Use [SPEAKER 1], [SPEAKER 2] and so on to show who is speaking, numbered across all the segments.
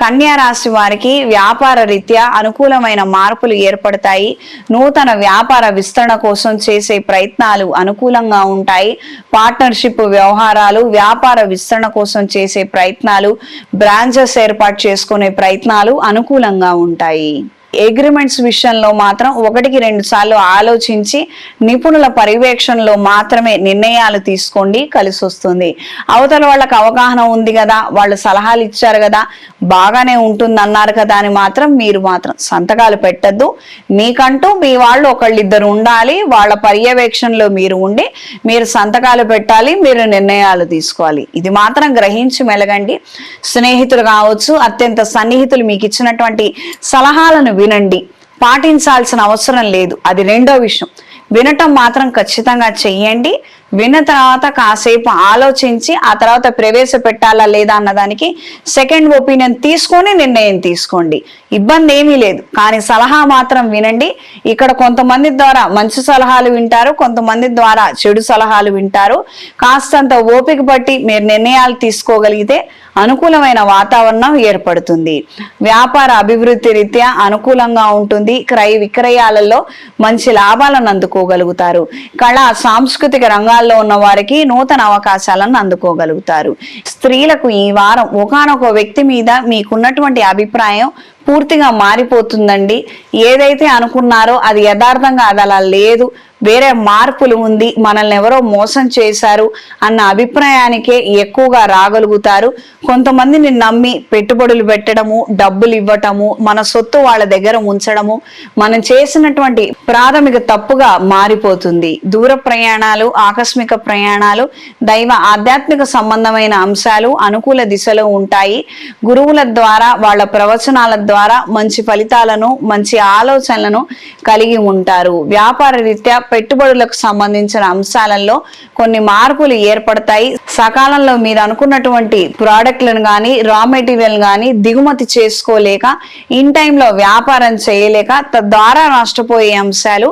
[SPEAKER 1] కన్యా రాశి వారికి వ్యాపార రీత్యా అనుకూలమైన మార్పులు ఏర్పడతాయి. నూతన వ్యాపార విస్తరణ కోసం చేసే ప్రయత్నాలు అనుకూలంగా ఉంటాయి. పార్ట్నర్షిప్ వ్యవహారాలు వ్యాపార విస్తరణ కోసం చేసే ప్రయత్నాలు బ్రాంచెస్ ఏర్పాటు చేసుకునే ప్రయత్నాలు అనుకూలంగా ఉంటాయి. అగ్రిమెంట్స్ విషయంలో మాత్రం ఒకటికి రెండు సార్లు ఆలోచించి నిపుణుల పర్యవేక్షణలో మాత్రమే నిర్ణయాలు తీసుకోండి కలిసి వస్తుంది. అవతల వాళ్ళకి అవగాహన ఉంది కదా వాళ్ళు సలహాలు ఇచ్చారు కదా బాగానే ఉంటుంది అన్నారు కదా అని మాత్రం మీరు మాత్రం సంతకాలు పెట్టద్దు. మీకంటూ మీ వాళ్ళు ఒకళ్ళిద్దరు ఉండాలి వాళ్ళ పర్యవేక్షణలో మీరు ఉండి మీరు సంతకాలు పెట్టాలి మీరు నిర్ణయాలు తీసుకోవాలి. ఇది మాత్రం గ్రహించి మెలగండి. స్నేహితులు కావచ్చు అత్యంత సన్నిహితులు మీకు ఇచ్చినటువంటి సలహాలను వినండి. పాటించాల్సిన అవసరం లేదు. అది రెండో విషయం. వినటం మాత్రం ఖచ్చితంగా చెయ్యండి. విన్న తర్వాత కాసేపు ఆలోచించి ఆ తర్వాత ప్రవేశపెట్టాలా లేదా అన్నదానికి సెకండ్ ఒపీనియన్ తీసుకొని నిర్ణయం తీసుకోండి. ఇబ్బంది ఏమీ లేదు. కానీ సలహా మాత్రం వినండి. ఇక్కడ కొంతమంది ద్వారా మంచి సలహాలు వింటారు కొంతమంది ద్వారా చెడు సలహాలు వింటారు. కాస్తంత ఓపిక పట్టి మీరు నిర్ణయాలు తీసుకోగలిగితే అనుకూలమైన వాతావరణం ఏర్పడుతుంది. వ్యాపార అభివృద్ధి రీత్యా అనుకూలంగా ఉంటుంది. క్రయ విక్రయాలలో మంచి లాభాలను అందుకోగలుగుతారు. కళా సాంస్కృతిక రంగాల్లో ఉన్న వారికి నూతన అవకాశాలను అందుకోగలుగుతారు. స్త్రీలకు ఈ వారం ఒకానొక వ్యక్తి మీద మీకున్నటువంటి అభిప్రాయం పూర్తిగా మారిపోతుందండి. ఏదైతే అనుకున్నారో అది యథార్థంగా అది అలా లేదు. వేరే మార్పులు ఉంది మనల్ని ఎవరో మోసం చేశారు అన్న అభిప్రాయానికే ఎక్కువగా రాగలుగుతారు. కొంతమందిని నమ్మి పెట్టుబడులు పెట్టడము డబ్బులు ఇవ్వటము మన సొత్తు వాళ్ళ దగ్గర ఉంచడము మనం చేసినటువంటి ప్రాథమిక తప్పుగా మారిపోతుంది. దూర ప్రయాణాలు ఆకస్మిక ప్రయాణాలు దైవ ఆధ్యాత్మిక సంబంధమైన అంశాలు అనుకూల దిశలో ఉంటాయి. గురువుల ద్వారా వాళ్ళ ప్రవచనాల ద్వారా మంచి ఫలితాలను మంచి ఆలోచనలను కలిగి ఉంటారు. వ్యాపార రీత్యా పెట్టుబడులకు సంబంధించిన అంశాలలో కొన్ని మార్పులు ఏర్పడతాయి. సకాలంలో మీరు అనుకున్నటువంటి ప్రోడక్ట్లను కానీ రా మెటీరియల్ కానీ దిగుమతి చేసుకోలేక ఇన్ టైంలో వ్యాపారం చేయలేక తద్వారా నష్టపోయే అంశాలు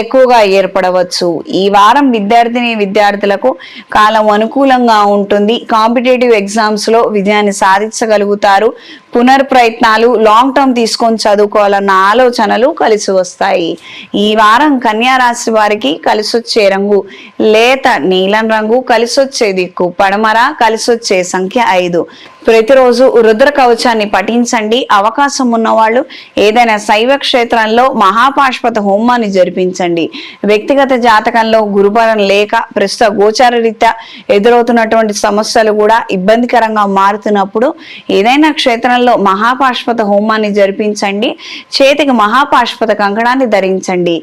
[SPEAKER 1] ఎక్కువగా ఏర్పడవచ్చు. ఈ వారం విద్యార్థిని విద్యార్థులకు కాలం అనుకూలంగా ఉంటుంది. కాంపిటేటివ్ ఎగ్జామ్స్లో విజయాన్ని సాధించగలుగుతారు. పునర్ప్రయత్నాలు లాంగ్ టర్మ్ తీసుకొని చదువుకోవాలన్న ఆలోచనలు కలిసి వస్తాయి. ఈ వారం కన్యారాశి వారికి కలిసి వచ్చే రంగు లేత నీలం రంగు కలిసొచ్చే దిక్కు పడమర కలిసి వచ్చే సంఖ్య ఐదు. ప్రతిరోజు రుద్ర కవచాన్ని పఠించండి. అవకాశం ఉన్నవాళ్ళు ఏదైనా శైవ క్షేత్రంలో మహాపాశ్వత హోమాన్ని జరిపించండి. వ్యక్తిగత జాతకంలో గురుబలం లేక ప్రస్తుత గోచార రీత్యా ఎదురవుతున్నటువంటి సమస్యలు కూడా ఇబ్బందికరంగా మారుతున్నప్పుడు ఏదైనా క్షేత్రంలో మహాపాశ్వత హోమాన్ని జరిపించండి. చేతికి మహాపాశ్వత కంకణాన్ని ధరించండి.